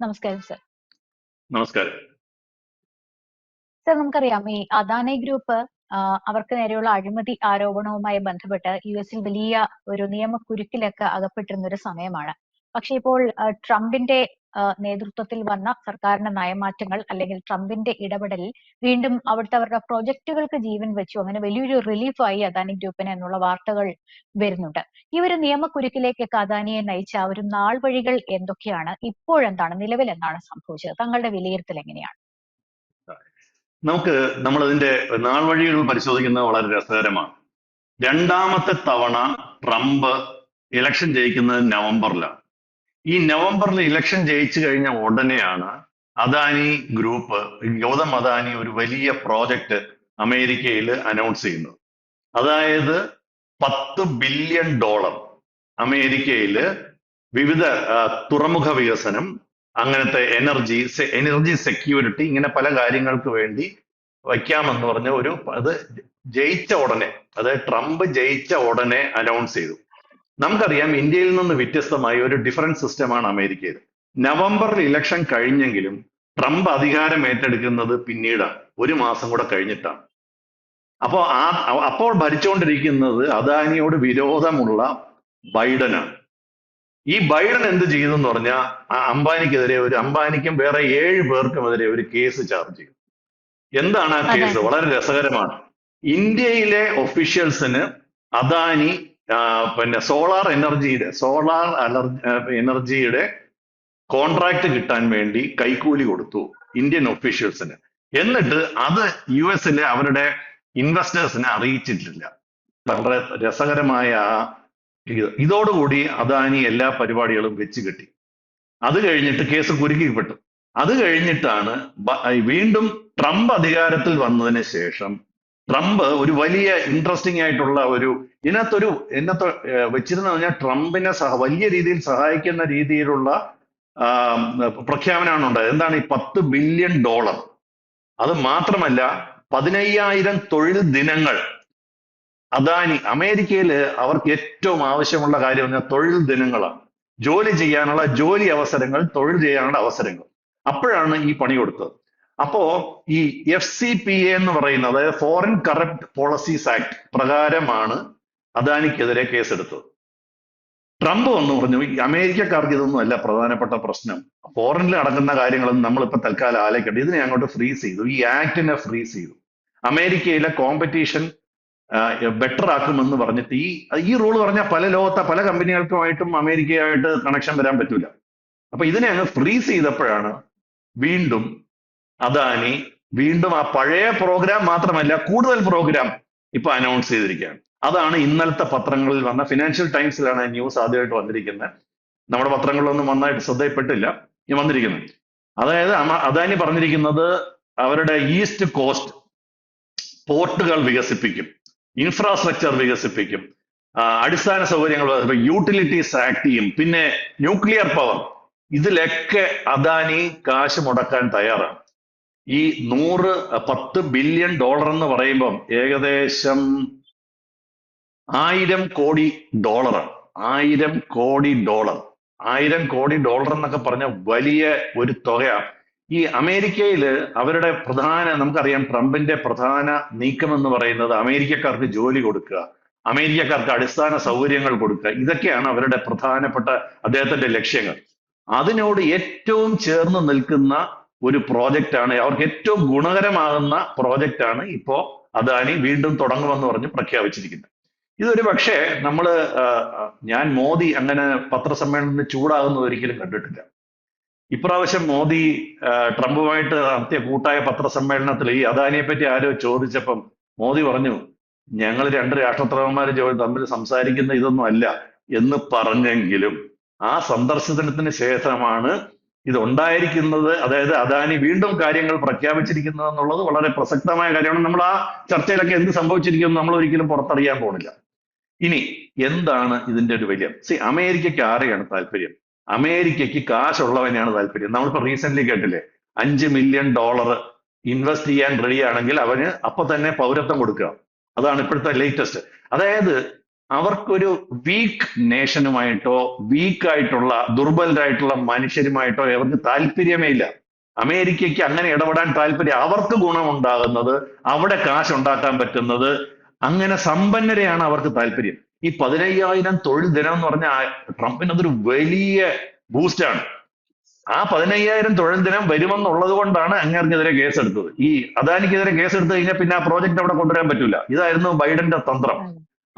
നമസ്കാരം സർ. നമസ്കാരം. സർ നമുക്കറിയാം ഈ അദാനി ഗ്രൂപ്പ് അവർക്ക് നേരെയുള്ള അഴിമതി ആരോപണവുമായി ബന്ധപ്പെട്ട് യു എസിൽ വലിയ ഒരു നിയമ കുരുക്കിലൊക്കെ അകപ്പെട്ടിരുന്ന ഒരു സമയമാണ്. പക്ഷെ ഇപ്പോൾ ട്രംപിന്റെ നേതൃത്വത്തിൽ വന്ന സർക്കാരിന്റെ നയമാറ്റങ്ങൾ അല്ലെങ്കിൽ ട്രംപിന്റെ ഇടപെടലിൽ വീണ്ടും അവിടുത്തെ അവരുടെ പ്രോജക്റ്റുകൾക്ക് ജീവൻ വെച്ചു. അങ്ങനെ വലിയൊരു റിലീഫായി അദാനി ഗ്രൂപ്പിന് എന്നുള്ള വാർത്തകൾ വരുന്നുണ്ട്. ഈ ഒരു നിയമക്കുരുക്കിലേക്കൊക്കെ അദാനിയെ നയിച്ച ആ ഒരു നാൾ വഴികൾ എന്തൊക്കെയാണ്? ഇപ്പോഴെന്താണ്? നിലവിൽ എന്താണ് സംഭവിച്ചത്? തങ്ങളുടെ വിലയിരുത്തൽ എങ്ങനെയാണ്? നമുക്ക് നമ്മൾ അതിന്റെ നാൾവഴികൾ പരിശോധിക്കുന്നത് വളരെ രസകരമാണ്. രണ്ടാമത്തെ തവണ ട്രംപ് ഇലക്ഷൻ ജയിക്കുന്നത് നവംബറിലാണ്. ഈ നവംബറിൽ ഇലക്ഷൻ ജയിച്ചു കഴിഞ്ഞ ഉടനെയാണ് അദാനി ഗ്രൂപ്പ് ഗൗതം അദാനി ഒരു വലിയ പ്രോജക്റ്റ് അമേരിക്കയിൽ അനൗൺസ് ചെയ്യുന്നത്. അതായത് പത്ത് ബില്യൺ ഡോളർ അമേരിക്കയിൽ വിവിധ തുറമുഖ വികസനം അങ്ങനത്തെ എനർജി എനർജി സെക്യൂരിറ്റി ഇങ്ങനെ പല കാര്യങ്ങൾക്ക് വേണ്ടി വയ്ക്കാമെന്ന് പറഞ്ഞ ഒരു അത് ജയിച്ച ഉടനെ അതായത് ട്രംപ് ജയിച്ച ഉടനെ അനൗൺസ് ചെയ്തു നമുക്കറിയാം ഇന്ത്യയിൽ നിന്ന് വ്യത്യസ്തമായ ഒരു ഡിഫറന്റ് സിസ്റ്റമാണ് അമേരിക്കയിൽ. നവംബറിൽ ഇലക്ഷൻ കഴിഞ്ഞെങ്കിലും ട്രംപ് അധികാരം ഏറ്റെടുക്കുന്നത് പിന്നീടാണ്. ഒരു മാസം കൂടെ കഴിഞ്ഞിട്ടാണ്. അപ്പോൾ ആ അപ്പോൾ ഭരിച്ചുകൊണ്ടിരിക്കുന്നത് അദാനിയോട് വിരോധമുള്ള ബൈഡനാണ്. ഈ ബൈഡൻ എന്ത് ചെയ്തു എന്ന് പറഞ്ഞാൽ ആ അംബാനിക്കെതിരെ ഒരു അംബാനിക്കും വേറെ ഏഴ് പേർക്കുമെതിരെ ഒരു കേസ് ചാർജ് ചെയ്തു. എന്താണ് ആ കേസ്? വളരെ രസകരമാണ്. ഇന്ത്യയിലെ ഒഫീഷ്യൽസിന് അദാനി പിന്നെ സോളാർ എനർജിയുടെ സോളാർ എനർജിയുടെ കോൺട്രാക്ട് കിട്ടാൻ വേണ്ടി കൈക്കൂലി കൊടുത്തു ഇന്ത്യൻ ഒഫീഷ്യൽസിന് എന്നിട്ട് അത് യു എസിലെ അവരുടെ ഇൻവെസ്റ്റേഴ്സിനെ അറിയിച്ചിട്ടില്ല. വളരെ രസകരമായ ഇത്. ഇതോടുകൂടി അദാനി എല്ലാ പരിപാടികളും വെച്ച് കെട്ടി. അത് കഴിഞ്ഞിട്ട് കേസ് കുരുക്കിപ്പെട്ടു. അത് കഴിഞ്ഞിട്ടാണ് വീണ്ടും ട്രംപ് അധികാരത്തിൽ വന്നതിന് ശേഷം ട്രംപ് ഒരു വലിയ ഇൻട്രസ്റ്റിംഗ് ആയിട്ടുള്ള ഒരു ഇതിനകത്തൊരു ഇതിനകത്ത് വെച്ചിരുന്ന പറഞ്ഞാൽ ട്രംപിനെ സഹ വലിയ രീതിയിൽ സഹായിക്കുന്ന രീതിയിലുള്ള പ്രഖ്യാപനമാണ് ഉണ്ടായത്. എന്താണ് ഈ പത്ത് ബില്യൺ ഡോളർ അത് മാത്രമല്ല പതിനയ്യായിരം തൊഴിൽ ദിനങ്ങൾ. അദാനി അമേരിക്കയിൽ അവർക്ക് ഏറ്റവും ആവശ്യമുള്ള കാര്യം പറഞ്ഞാൽ തൊഴിൽ ദിനങ്ങളാണ്. ജോലി ചെയ്യാനുള്ള ജോലി അവസരങ്ങൾ തൊഴിൽ ചെയ്യാനുള്ള അവസരങ്ങൾ. അപ്പോഴാണ് ഈ പണി കൊടുത്തത്. അപ്പോ ഈ എഫ് സി പി എ എന്ന് പറയുന്ന അതായത് ഫോറിൻ കറപ്റ്റ് പോളിസീസ് ആക്ട് പ്രകാരമാണ് അദാനിക്കെതിരെ കേസെടുത്തത്. ട്രംപ് വന്നു പറഞ്ഞു അമേരിക്കക്കാർക്ക് ഇതൊന്നും അല്ല പ്രധാനപ്പെട്ട പ്രശ്നം. ഫോറിനിൽ നടക്കുന്ന കാര്യങ്ങളൊന്നും നമ്മളിപ്പോ തൽക്കാലം ആലോചിക്കട്ടെ ഇതിനെ അങ്ങോട്ട് ഫ്രീസ് ചെയ്തു. ഈ ആക്ടിനെ ഫ്രീസ് ചെയ്തു. അമേരിക്കയിലെ കോമ്പറ്റീഷൻ ബെറ്റർ ആക്കുമെന്ന് പറഞ്ഞിട്ട് ഈ ഈ റൂൾ പറഞ്ഞാൽ പല ലോകത്തെ പല കമ്പനികൾക്കുമായിട്ടും അമേരിക്കയായിട്ട് കണക്ഷൻ വരാൻ പറ്റൂല. അപ്പൊ ഇതിനെ അങ്ങ് ഫ്രീസ് ചെയ്തപ്പോഴാണ് വീണ്ടും അദാനി വീണ്ടും ആ പഴയ പ്രോഗ്രാം മാത്രമല്ല കൂടുതൽ പ്രോഗ്രാം ഇപ്പൊ അനൗൺസ് ചെയ്തിരിക്കുകയാണ്. അതാണ് ഇന്നലത്തെ പത്രങ്ങളിൽ വന്ന ഫിനാൻഷ്യൽ ടൈംസിലാണ് ന്യൂസ് ആദ്യമായിട്ട് വന്നിരിക്കുന്നത്. നമ്മുടെ പത്രങ്ങളിലൊന്നും നന്നായിട്ട് ശ്രദ്ധയിൽപ്പെട്ടില്ല. ഇനി വന്നിരിക്കുന്നത് അതായത് അദാനി പറഞ്ഞിരിക്കുന്നത് അവരുടെ ഈസ്റ്റ് കോസ്റ്റ് പോർട്ടുകൾ വികസിപ്പിക്കും. ഇൻഫ്രാസ്ട്രക്ചർ വികസിപ്പിക്കും. അടിസ്ഥാന സൗകര്യങ്ങൾ യൂട്ടിലിറ്റീസ് ആക്ട് ചെയ്യും. പിന്നെ ന്യൂക്ലിയർ പവർ ഇതിലൊക്കെ അദാനി കാശ് മുടക്കാൻ തയ്യാറാണ്. ഈ നൂറ് പത്ത് ബില്യൺ ഡോളർ എന്ന് പറയുമ്പം ഏകദേശം ആയിരം കോടി ഡോളർ ആയിരം കോടി ഡോളർ. ആയിരം കോടി ഡോളർ എന്നൊക്കെ പറഞ്ഞ വലിയ ഒരു തുകയാണ് ഈ അമേരിക്കയിൽ അവരുടെ പ്രധാന നമുക്കറിയാം ട്രംപിന്റെ പ്രധാന നീക്കം എന്ന് പറയുന്നത് അമേരിക്കക്കാർക്ക് ജോലി കൊടുക്കുക അമേരിക്കക്കാർക്ക് അടിസ്ഥാന സൗകര്യങ്ങൾ കൊടുക്കുക ഇതൊക്കെയാണ് അവരുടെ പ്രധാനപ്പെട്ട അദ്ദേഹത്തിന്റെ ലക്ഷ്യങ്ങൾ. അതിനോട് ഏറ്റവും ചേർന്ന് നിൽക്കുന്ന ഒരു പ്രോജക്റ്റ് ആണ്. അവർക്ക് ഏറ്റവും ഗുണകരമാകുന്ന പ്രോജക്റ്റ് ആണ് ഇപ്പോ അദാനി വീണ്ടും തുടങ്ങുമെന്ന് പറഞ്ഞ് പ്രഖ്യാപിച്ചിരിക്കുന്നത്. ഇതൊരു പക്ഷേ ആ, ഞാൻ മോദി അങ്ങനെ പത്രസമ്മേളനത്തിന് ചൂടാകുന്നത് ഒരിക്കലും കണ്ടിട്ടില്ല. ഇപ്രാവശ്യം മോദി ട്രംപുമായിട്ട് നടത്തിയ കൂട്ടായ പത്രസമ്മേളനത്തിൽ ഈ അദാനിയെ പറ്റി ആരോ ചോദിച്ചപ്പം മോദി പറഞ്ഞു ഞങ്ങൾ രണ്ട് രാഷ്ട്രത്തലവന്മാർ തമ്മിൽ സംസാരിക്കുന്ന ഇതൊന്നും അല്ല എന്ന് പറഞ്ഞെങ്കിലും ആ സന്ദർശനത്തിന് ശേഷമാണ് ഇത് ഉണ്ടായിരിക്കുന്നത് അതായത് അദാനി വീണ്ടും കാര്യങ്ങൾ പ്രഖ്യാപിച്ചിരിക്കുന്നത് എന്നുള്ളത് വളരെ പ്രസക്തമായ കാര്യമാണ്. നമ്മൾ ആ ചർച്ചയിലൊക്കെ എന്ത് സംഭവിച്ചിരിക്കുന്നു നമ്മൾ ഒരിക്കലും പുറത്തറിയാൻ പോകുന്നില്ല ഇനി എന്താണ് ഇതിന്റെ ഒരു വലിയ സി അമേരിക്കയ്ക്ക് ആരെയാണ് താല്പര്യം? അമേരിക്കയ്ക്ക് കാശുള്ളവനെയാണ് താല്പര്യം. നമ്മളിപ്പോ റീസെന്റ് കേട്ടില്ലേ? അഞ്ച് മില്യൺ ഡോളർ ഇൻവെസ്റ്റ് ചെയ്യാൻ റെഡി ആണെങ്കിൽ അവന് അപ്പൊ തന്നെ പൗരത്വം കൊടുക്കുക. അതാണ് ഇപ്പോഴത്തെ ലേറ്റസ്റ്റ് അതായത് അവർക്കൊരു വീക്ക് നേഷനുമായിട്ടോ വീക്ക് ആയിട്ടുള്ള ദുർബലരായിട്ടുള്ള മനുഷ്യരുമായിട്ടോ അവർക്ക് താല്പര്യമേ ഇല്ല അമേരിക്കയ്ക്ക് അങ്ങനെ ഇടപെടാൻ താല്പര്യം അവർക്ക് ഗുണമുണ്ടാകുന്നത് അവിടെ കാശ് ഉണ്ടാക്കാൻ പറ്റുന്നത് അങ്ങനെ സമ്പന്നരെയാണ് അവർക്ക് താല്പര്യം. ഈ പതിനയ്യായിരം തൊഴിൽ ദിനം എന്ന് പറഞ്ഞാൽ ട്രംപിന് അതൊരു വലിയ ബൂസ്റ്റാണ് ആ പതിനയ്യായിരം തൊഴിൽ ദിനം വരുമെന്നുള്ളത് കൊണ്ടാണ് അങ്ങേർക്കെതിരെ കേസെടുത്തത്. ഈ അദാനിക്കെതിരെ കേസെടുത്ത് കഴിഞ്ഞാൽ പിന്നെ ആ പ്രോജക്റ്റ് അവിടെ കൊണ്ടുവരാൻ പറ്റില്ല ഇതായിരുന്നു ബൈഡന്റെ തന്ത്രം.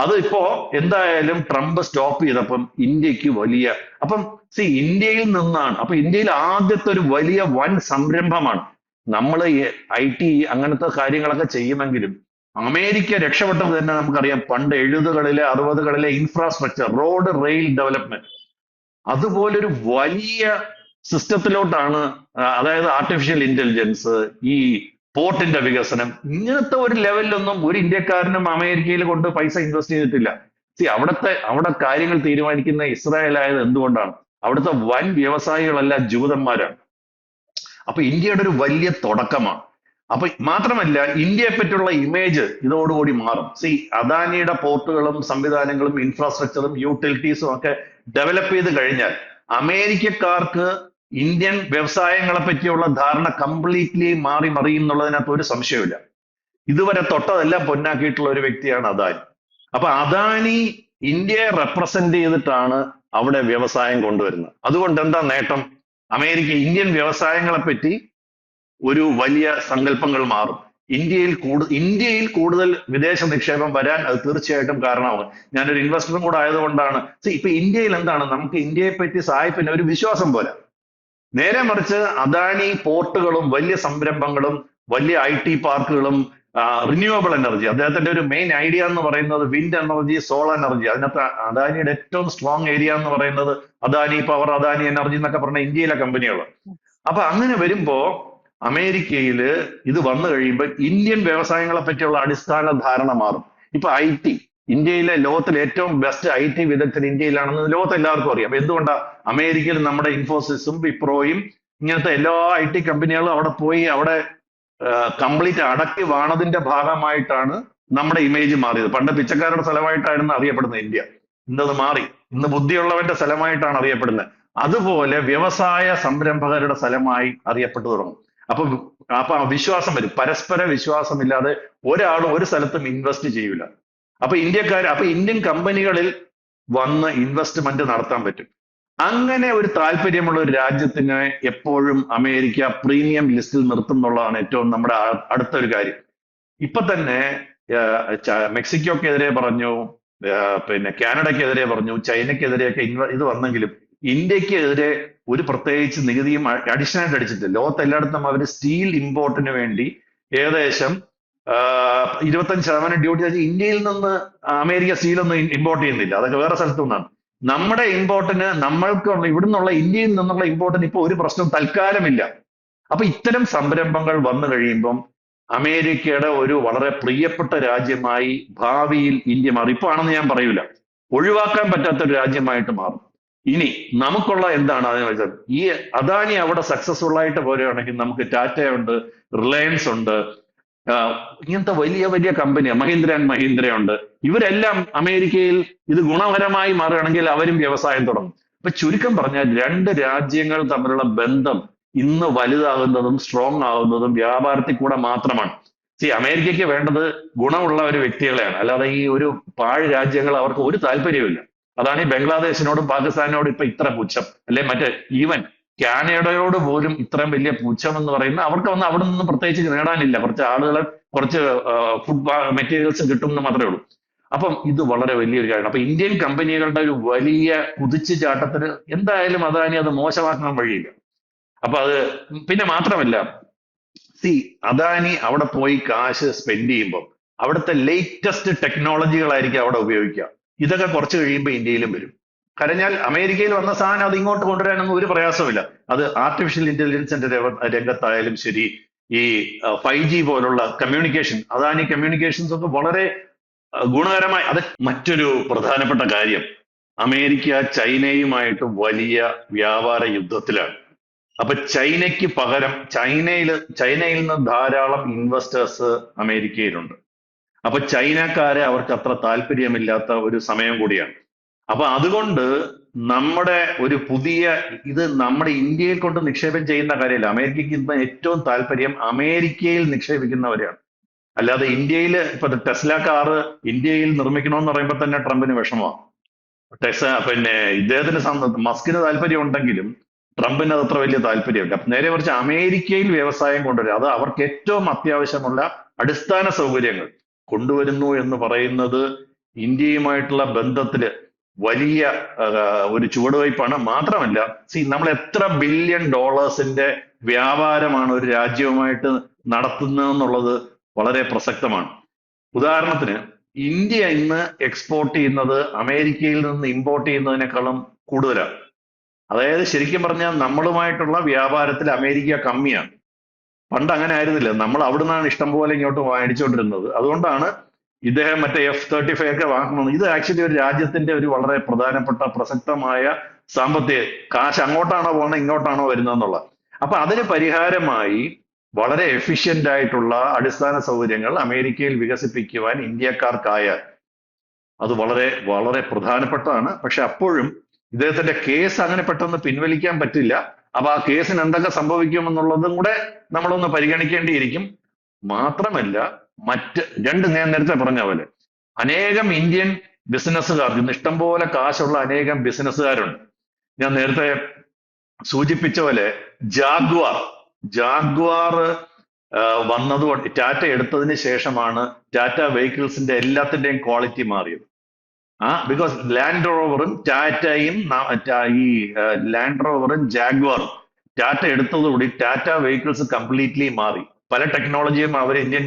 അത് ഇപ്പോ എന്തായാലും ട്രംപ് സ്റ്റോപ്പ് ചെയ്തപ്പം ഇന്ത്യയ്ക്ക് വലിയ അപ്പം സി ഇന്ത്യയിൽ നിന്നാണ്. അപ്പൊ ഇന്ത്യയിൽ ആദ്യത്തെ ഒരു വലിയ വൻ സംരംഭമാണ്. നമ്മൾ ഐ ടി അങ്ങനത്തെ കാര്യങ്ങളൊക്കെ ചെയ്യുമെങ്കിലും അമേരിക്ക രക്ഷപ്പെട്ടത് തന്നെ നമുക്കറിയാം. പണ്ട് എഴുപതുകളിലെ അറുപതുകളിലെ ഇൻഫ്രാസ്ട്രക്ചർ റോഡ് റെയിൽ ഡെവലപ്മെന്റ് അതുപോലൊരു വലിയ സിസ്റ്റത്തിലോട്ടാണ് അതായത് ആർട്ടിഫിഷ്യൽ ഇന്റലിജൻസ് ഈ പോർട്ടിന്റെ വികസനം ഇങ്ങനത്തെ ഒരു ലെവലിലൊന്നും ഒരു ഇന്ത്യക്കാരനും അമേരിക്കയിൽ കൊണ്ട് പൈസ ഇൻവെസ്റ്റ് ചെയ്തിട്ടില്ല. സി അവിടുത്തെ അവിടെ കാര്യങ്ങൾ തീരുമാനിക്കുന്ന ഇസ്രായേൽ ആയത് എന്തുകൊണ്ടാണ്? അവിടുത്തെ വൻ വ്യവസായികളല്ല ജൂതന്മാരാണ്. അപ്പൊ ഇന്ത്യയുടെ ഒരു വലിയ തുടക്കമാണ്. അപ്പൊ മാത്രമല്ല ഇന്ത്യയെ പറ്റിയുള്ള ഇമേജ് ഇതോടുകൂടി മാറും. സി അദാനിയുടെ പോർട്ടുകളും സംവിധാനങ്ങളും ഇൻഫ്രാസ്ട്രക്ചറും യൂട്ടിലിറ്റീസും ഒക്കെ ഡെവലപ്പ് ചെയ്ത് കഴിഞ്ഞാൽ അമേരിക്കക്കാർക്ക് ഇന്ത്യൻ വ്യവസായങ്ങളെ പറ്റിയുള്ള ധാരണ കംപ്ലീറ്റ്ലി മാറി മറിയും എന്നുള്ളതിനകത്ത് ഒരു സംശയമില്ല ഇതുവരെ തൊട്ടതെല്ലാം പൊന്നാക്കിയിട്ടുള്ള ഒരു വ്യക്തിയാണ് അദാനി. അപ്പൊ അദാനി ഇന്ത്യയെ റെപ്രസെന്റ് ചെയ്തിട്ടാണ് അവിടെ വ്യവസായം കൊണ്ടുവരുന്നത്. അതുകൊണ്ട് എന്താ നേട്ടം? അമേരിക്ക ഇന്ത്യൻ വ്യവസായങ്ങളെ പറ്റി ഒരു വലിയ സങ്കല്പങ്ങൾ മാറും. ഇന്ത്യയിൽ കൂടു ഇന്ത്യയിൽ കൂടുതൽ വിദേശ നിക്ഷേപം വരാൻ അത് തീർച്ചയായിട്ടും കാരണമാകും. ഞാനൊരു ഇൻവെസ്റ്ററും കൂടെ ആയതുകൊണ്ടാണ്. ഇപ്പൊ ഇന്ത്യയിൽ എന്താണ്? നമുക്ക് ഇന്ത്യയെ പറ്റി സായിപ്പിന് ഒരു വിശ്വാസം പോലെ. നേരെ മറിച്ച് അദാനി പോർട്ടുകളും വലിയ സംരംഭങ്ങളും വലിയ ഐ ടി പാർക്കുകളും റിന്യൂവബിൾ എനർജി അദ്ദേഹത്തിന്റെ ഒരു മെയിൻ ഐഡിയ എന്ന് പറയുന്നത് വിൻഡ് എനർജി സോളാർ എനർജി അതിനകത്ത് അദാനിയുടെ ഏറ്റവും സ്ട്രോങ് ഏരിയ എന്ന് പറയുന്നത് അദാനി പവർ അദാനി എനർജി എന്നൊക്കെ പറഞ്ഞ ഇന്ത്യയിലെ കമ്പനികൾ അപ്പൊ അങ്ങനെ വരുമ്പോ അമേരിക്കയിൽ ഇത് വന്നു കഴിയുമ്പോൾ ഇന്ത്യൻ വ്യവസായങ്ങളെ പറ്റിയുള്ള അടിസ്ഥാന ധാരണ മാറും. ഇപ്പൊ ഐ ടി. ഇന്ത്യയിലെ ലോകത്തിലെ ഏറ്റവും ബെസ്റ്റ് ഐ ടി വിദഗ്ധർ ഇന്ത്യയിലാണെന്ന് ലോകത്ത് എല്ലാവർക്കും അറിയാം. അപ്പൊ എന്തുകൊണ്ടാ അമേരിക്കയിൽ നമ്മുടെ ഇൻഫോസിസും വിപ്രോയും ഇങ്ങനത്തെ എല്ലാ ഐ ടി കമ്പനികളും അവിടെ പോയി അവിടെ കംപ്ലീറ്റ് അടക്കി വാണതിന്റെ ഭാഗമായിട്ടാണ് നമ്മുടെ ഇമേജ് മാറിയത്. പണ്ട് പിച്ചക്കാരുടെ സ്ഥലമായിട്ടായിരുന്നു അറിയപ്പെടുന്നത് ഇന്ത്യ. ഇന്നത് മാറി. ഇന്ന് ബുദ്ധിയുള്ളവന്റെ സ്ഥലമായിട്ടാണ് അറിയപ്പെടുന്നത്. അതുപോലെ വ്യവസായ സംരംഭകരുടെ സ്ഥലമായി അറിയപ്പെട്ടു തുടങ്ങും. അപ്പൊ അപ്പൊ വിശ്വാസം വരും. പരസ്പര വിശ്വാസമില്ലാതെ ഒരാളും ഒരു സ്ഥലത്തും ഇൻവെസ്റ്റ് ചെയ്യൂല. അപ്പൊ ഇന്ത്യക്കാർ അപ്പൊ ഇന്ത്യൻ കമ്പനികളിൽ വന്ന് ഇൻവെസ്റ്റ്മെന്റ് നടത്താൻ പറ്റും. അങ്ങനെ ഒരു താല്പര്യമുള്ള ഒരു രാജ്യത്തിനെ എപ്പോഴും അമേരിക്ക പ്രീമിയം ലിസ്റ്റിൽ നിർത്തും എന്നുള്ളതാണ് ഏറ്റവും നമ്മുടെ അടുത്തൊരു കാര്യം. ഇപ്പൊ തന്നെ മെക്സിക്കോക്കെതിരെ പറഞ്ഞു പിന്നെ കാനഡക്കെതിരെ പറഞ്ഞു ചൈനക്കെതിരെയൊക്കെ ഇൻവ ഇത് വന്നെങ്കിലും ഇന്ത്യക്കെതിരെ ഒരു പ്രത്യേകിച്ച് നികുതിയും അഡീഷണൽ ആയിട്ട് അടിച്ചിട്ടില്ല. ലോകത്ത് എല്ലായിടത്തും അവർ സ്റ്റീൽ ഇമ്പോർട്ടിന് വേണ്ടി ഏകദേശം ഇരുപത്തഞ്ച് ശതമാനം ഡ്യൂട്ടി വെച്ച് ഇന്ത്യയിൽ നിന്ന് അമേരിക്ക സ്റ്റീലൊന്നും ഇമ്പോർട്ട് ചെയ്യുന്നില്ല. അതൊക്കെ വേറെ സ്ഥലത്തു നിന്നാണ്. നമ്മുടെ ഇമ്പോർട്ടിന് നമ്മൾക്കുള്ള ഇവിടുന്നുള്ള ഇന്ത്യയിൽ നിന്നുള്ള ഇമ്പോർട്ടിന് ഇപ്പൊ ഒരു പ്രശ്നം തൽക്കാലമില്ല. അപ്പൊ ഇത്തരം സംരംഭങ്ങൾ വന്നു കഴിയുമ്പം അമേരിക്കയുടെ ഒരു വളരെ പ്രിയപ്പെട്ട രാജ്യമായി ഭാവിയിൽ ഇന്ത്യ മാറും. ഇപ്പൊ ആണെന്ന് ഞാൻ പറയൂല. ഒഴിവാക്കാൻ പറ്റാത്ത ഒരു രാജ്യമായിട്ട് മാറും. ഇനി നമുക്കുള്ള എന്താണ് അതിന് വെച്ചാൽ ഈ അദാനി അവിടെ സക്സസ്ഫുൾ ആയിട്ട് പോരുകയാണെങ്കിൽ നമുക്ക് ടാറ്റയുണ്ട് റിലയൻസ് ഉണ്ട് ഇങ്ങനത്തെ വലിയ വലിയ കമ്പനി മഹീന്ദ്ര ആൻഡ് മഹീന്ദ്ര ഉണ്ട് ഇവരെല്ലാം അമേരിക്കയിൽ ഇത് ഗുണപരമായി മാറുകയാണെങ്കിൽ അവരും വ്യവസായം തുടങ്ങും. ഇപ്പൊ ചുരുക്കം പറഞ്ഞാൽ രണ്ട് രാജ്യങ്ങൾ തമ്മിലുള്ള ബന്ധം ഇന്ന് വലുതാകുന്നതും സ്ട്രോങ് ആകുന്നതും വ്യാപാരത്തിൽ കൂടെ മാത്രമാണ്. സി അമേരിക്കയ്ക്ക് വേണ്ടത് ഗുണമുള്ള ഒരു വ്യക്തികളെയാണ്. അല്ലാതെ ഈ ഒരു പാഴ് രാജ്യങ്ങൾ അവർക്ക് ഒരു താല്പര്യവുമില്ല. അതാണ് ഈ ബംഗ്ലാദേശിനോടും പാകിസ്ഥാനോടും ഇപ്പൊ ഇത്ര പുച്ഛം. അല്ലെ മറ്റേ ഈവൻ കാനഡയോട് പോലും ഇത്രയും വലിയ പുച്ഛം എന്ന് പറയുന്ന അവർക്ക് വന്ന് അവിടെ നിന്ന് പ്രത്യേകിച്ച് നേടാനില്ല. കുറച്ച് ആളുകളെ കുറച്ച് ഫുഡ് മെറ്റീരിയൽസ് കിട്ടും എന്ന് മാത്രമേ ഉള്ളൂ. അപ്പം ഇത് വളരെ വലിയൊരു കാര്യം അപ്പൊ ഇന്ത്യൻ കമ്പനികളുടെ ഒരു വലിയ കുതിച്ചു ചാട്ടത്തിന് എന്തായാലും അദാനി അത് മോശമാക്കാൻ വഴിയില്ല. അപ്പൊ അത് പിന്നെ മാത്രമല്ല സി അദാനി അവിടെ പോയി കാശ് സ്പെൻഡ് ചെയ്യുമ്പോൾ അവിടുത്തെ ലേറ്റസ്റ്റ് ടെക്നോളജികളായിരിക്കും അവിടെ ഉപയോഗിക്കുക. ഇതൊക്കെ കുറച്ച് കഴിയുമ്പോൾ ഇന്ത്യയിലും വരും. കരഞ്ഞാൽ അമേരിക്കയിൽ വന്ന സാധനം അത് ഇങ്ങോട്ട് കൊണ്ടുവരാനൊന്നും ഒരു പ്രയാസമില്ല അത് ആർട്ടിഫിഷ്യൽ ഇന്റലിജൻസിന്റെ രംഗ- രംഗത്തായാലും ശരി ഈ ഫൈവ് ജി പോലുള്ള കമ്മ്യൂണിക്കേഷൻ അതാണ് ഈ കമ്മ്യൂണിക്കേഷൻസ് ഒക്കെ വളരെ ഗുണകരമായി. അത് മറ്റൊരു പ്രധാനപ്പെട്ട കാര്യം. അമേരിക്ക ചൈനയുമായിട്ട് വലിയ വ്യാപാര യുദ്ധത്തിലാണ്. അപ്പൊ ചൈനയ്ക്ക് പകരം ചൈനയിൽ ചൈനയിൽ നിന്ന് ധാരാളം ഇൻവെസ്റ്റേഴ്സ് അമേരിക്കയിലുണ്ട്. അപ്പൊ ചൈനക്കാരെ അവർക്ക് അത്ര താല്പര്യമില്ലാത്ത ഒരു സമയം കൂടിയാണ്. അപ്പൊ അതുകൊണ്ട് നമ്മുടെ ഒരു പുതിയ ഇത് നമ്മുടെ ഇന്ത്യയിൽ കൊണ്ട് നിക്ഷേപം ചെയ്യുന്ന കാര്യമല്ല. അമേരിക്കയ്ക്ക് ഇന്ന് ഏറ്റവും താല്പര്യം അമേരിക്കയിൽ നിക്ഷേപിക്കുന്നവരെയാണ്. അല്ലാതെ ഇന്ത്യയിൽ ഇപ്പൊ ടെസ്ല കാറ് ഇന്ത്യയിൽ നിർമ്മിക്കണമെന്ന് പറയുമ്പോൾ തന്നെ ട്രംപിന് വിഷമമാണ്. ടെസ്ല പിന്നെ ഇദ്ദേഹത്തിന് മസ്കിന് താല്പര്യം ഉണ്ടെങ്കിലും ട്രംപിന് അത് അത്ര വലിയ താല്പര്യമില്ല. നേരെ മറിച്ച് അമേരിക്കയിൽ വ്യവസായം കൊണ്ടുവരിക. അത് അവർക്ക് ഏറ്റവും അത്യാവശ്യമുള്ള അടിസ്ഥാന സൗകര്യങ്ങൾ കൊണ്ടുവരുന്നു എന്ന് പറയുന്നത് ഇന്ത്യയുമായിട്ടുള്ള ബന്ധത്തിൽ വലിയ ഒരു ചുവടുവയ്പ്പാണ്. മാത്രമല്ല സി നമ്മൾ എത്ര ബില്യൺ ഡോളേഴ്സിന്റെ വ്യാപാരമാണ് ഒരു രാജ്യവുമായിട്ട് നടത്തുന്നതെന്നുള്ളത് വളരെ പ്രസക്തമാണ്. ഉദാഹരണത്തിന് ഇന്ത്യ ഇന്ന് എക്സ്പോർട്ട് ചെയ്യുന്നത് അമേരിക്കയിൽ നിന്ന് ഇമ്പോർട്ട് ചെയ്യുന്നതിനേക്കാളും കൂടുതലാണ്. അതായത് ശരിക്കും പറഞ്ഞാൽ നമ്മളുമായിട്ടുള്ള വ്യാപാരത്തിൽ അമേരിക്ക കമ്മിയാണ്. പണ്ട് അങ്ങനെ ആയിരുന്നില്ല. നമ്മൾ അവിടുന്നാണ് ഇഷ്ടംപോലെ ഇഷ്ടം പോലെ ഇങ്ങോട്ട് വാങ്ങിച്ചുകൊണ്ടിരുന്നത്. അതുകൊണ്ടാണ് ഇദ്ദേഹം മറ്റേ എഫ് തേർട്ടി ഫൈവ് ഒക്കെ വാങ്ങണം ഇത് ആക്ച്വലി ഒരു രാജ്യത്തിന്റെ ഒരു വളരെ പ്രധാനപ്പെട്ട പ്രസക്തമായ സാമ്പത്തിക കാശ് അങ്ങോട്ടാണോ പോകുന്നത് ഇങ്ങോട്ടാണോ വരുന്നതെന്നുള്ള അപ്പൊ അതിന് പരിഹാരമായി വളരെ എഫിഷ്യന്റ് ആയിട്ടുള്ള അടിസ്ഥാന സൗകര്യങ്ങൾ അമേരിക്കയിൽ വികസിപ്പിക്കുവാൻ ഇന്ത്യക്കാർക്കായാൽ അത് വളരെ വളരെ പ്രധാനപ്പെട്ടതാണ്. പക്ഷെ അപ്പോഴും ഇദ്ദേഹത്തിന്റെ കേസ് അങ്ങനെ പെട്ടെന്ന് പിൻവലിക്കാൻ പറ്റില്ല. അപ്പൊ ആ കേസിന് എന്തൊക്കെ സംഭവിക്കുമെന്നുള്ളതും കൂടെ നമ്മളൊന്ന് പരിഗണിക്കേണ്ടിയിരിക്കും. മാത്രമല്ല മറ്റ് രണ്ട് ഞാൻ നേരത്തെ പറഞ്ഞ പോലെ അനേകം ഇന്ത്യൻ ബിസിനസ്സുകാർ ഇന്ന് ഇഷ്ടംപോലെ കാശുള്ള അനേകം ബിസിനസ്സുകാരുണ്ട്. ഞാൻ നേരത്തെ സൂചിപ്പിച്ച പോലെ ജാഗ്വാർ. ജാഗ്വാർ വന്നത് കൊണ്ട് ടാറ്റ എടുത്തതിന് ശേഷമാണ് ടാറ്റ വെഹിക്കിൾസിന്റെ എല്ലാത്തിന്റെയും ക്വാളിറ്റി മാറിയത്. ആ ബിക്കോസ് ലാൻഡ് റോവറും ടാറ്റയും ഈ ലാൻഡ് റോവറും ജാഗ്വാറും ടാറ്റ എടുത്തതോടുകൂടി ടാറ്റ വെഹിക്കിൾസ് കംപ്ലീറ്റ്ലി മാറി. പല ടെക്നോളജിയും അവർ ഇന്ത്യൻ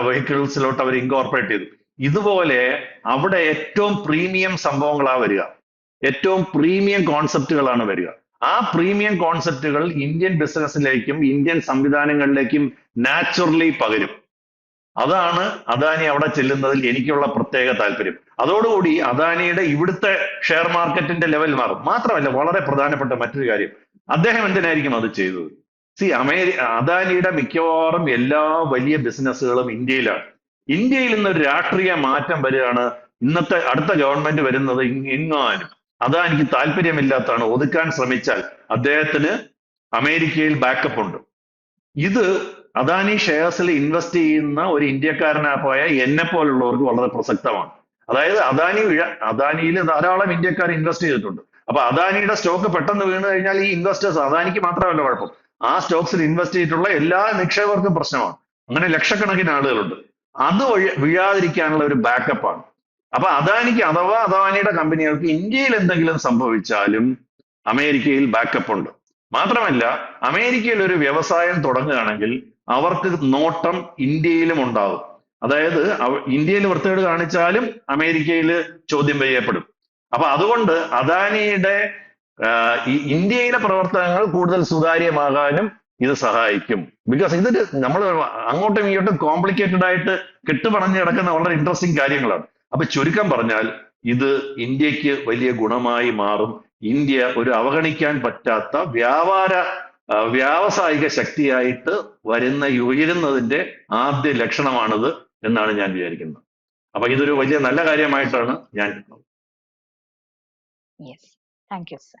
വെഹിക്കിൾസിലോട്ട് അവർ ഇൻകോർപ്പറേറ്റ് ചെയ്തു. ഇതുപോലെ അവിടെ ഏറ്റവും പ്രീമിയം സംഭവങ്ങളാ വരിക. ഏറ്റവും പ്രീമിയം കോൺസെപ്റ്റുകളാണ് വരിക. ആ പ്രീമിയം കോൺസെപ്റ്റുകൾ ഇന്ത്യൻ ബിസിനസ്സിലേക്കും ഇന്ത്യൻ സംവിധാനങ്ങളിലേക്കും നാച്ചുറലി പകരും. അതാണ് അദാനി അവിടെ ചെല്ലുന്നതിൽ എനിക്കുള്ള പ്രത്യേക താല്പര്യം. അതോടുകൂടി അദാനിയുടെ ഇവിടുത്തെ ഷെയർ മാർക്കറ്റിന്റെ ലെവൽ മാറും. മാത്രമല്ല വളരെ പ്രധാനപ്പെട്ട മറ്റൊരു കാര്യം. അദ്ദേഹം എന്തിനായിരിക്കും അത് ചെയ്തത്? സി അമേരി അദാനിയുടെ മിക്കവാറും എല്ലാ വലിയ ബിസിനസ്സുകളും ഇന്ത്യയിലാണ്. ഇന്ത്യയിൽ ഒരു രാഷ്ട്രീയ മാറ്റം വരികയാണ് ഇന്നത്തെ അടുത്ത ഗവൺമെന്റ് വരുന്നത് എങ്ങാനും അതാ എനിക്ക് താല്പര്യമില്ലാത്തതാണ്. ഒതുക്കാൻ ശ്രമിച്ചാൽ അദ്ദേഹത്തിന് അമേരിക്കയിൽ ബാക്കപ്പ് ഉണ്ട്. ഇത് അദാനി ഷെയർസിൽ ഇൻവെസ്റ്റ് ചെയ്യുന്ന ഒരു ഇന്ത്യക്കാരനാ പോയ എന്നെ പോലുള്ളവർക്ക് വളരെ പ്രസക്തമാണ്. അതായത് അദാനി അദാനിയിൽ ധാരാളം ഇന്ത്യക്കാർ ഇൻവെസ്റ്റ് ചെയ്തിട്ടുണ്ട്. അപ്പൊ അദാനിയുടെ സ്റ്റോക്ക് പെട്ടെന്ന് വീണ് കഴിഞ്ഞാൽ ഈ ഇൻവെസ്റ്റേഴ്സ് അദാനിക്ക് മാത്രമല്ല കുഴപ്പം. ആ സ്റ്റോക്സിൽ ഇൻവെസ്റ്റ് ചെയ്തിട്ടുള്ള എല്ലാ നിക്ഷേപകർക്കും പ്രശ്നമാണ്. അങ്ങനെ ലക്ഷക്കണക്കിന് ആളുകളുണ്ട്. അത് വഴി വീഴാതിരിക്കാനുള്ള ഒരു ബാക്കപ്പാണ് അപ്പൊ അദാനിക്ക് അഥവാ അദാനിയുടെ കമ്പനികൾക്ക് ഇന്ത്യയിൽ എന്തെങ്കിലും സംഭവിച്ചാലും അമേരിക്കയിൽ ബാക്കപ്പ് ഉണ്ട്. മാത്രമല്ല അമേരിക്കയിൽ ഒരു വ്യവസായം തുടങ്ങുകയാണെങ്കിൽ അവർക്ക് നോട്ടം ഇന്ത്യയിലും ഉണ്ടാകും അതായത് ഇന്ത്യയിൽ വൃത്തികേട് കാണിച്ചാലും അമേരിക്കയിൽ ചോദ്യം ചെയ്യപ്പെടും. അപ്പൊ അതുകൊണ്ട് അദാനിയുടെ ഈ ഇന്ത്യയിലെ പ്രവർത്തനങ്ങൾ കൂടുതൽ സുതാര്യമാകാനും ഇത് സഹായിക്കും. ബിക്കോസ് ഇത് നമ്മൾ അങ്ങോട്ടും ഇങ്ങോട്ടും കോംപ്ലിക്കേറ്റഡ് ആയിട്ട് കെട്ടുപണഞ്ഞ് കിടക്കുന്ന വളരെ ഇൻട്രസ്റ്റിംഗ് കാര്യങ്ങളാണ്. അപ്പൊ ചുരുക്കം പറഞ്ഞാൽ ഇത് ഇന്ത്യയ്ക്ക് വലിയ ഗുണമായി മാറും. ഇന്ത്യ ഒരു അവഗണിക്കാൻ പറ്റാത്ത വ്യാപാര വ്യാവസായിക ശക്തിയായിട്ട് വരുന്ന ഉയരുന്നതിന്റെ ആദ്യ ലക്ഷണമാണിത് എന്നാണ് ഞാൻ വിചാരിക്കുന്നത്. അപ്പൊ ഇതൊരു വലിയ നല്ല കാര്യമായിട്ടാണ് ഞാൻ താങ്ക് യു സർ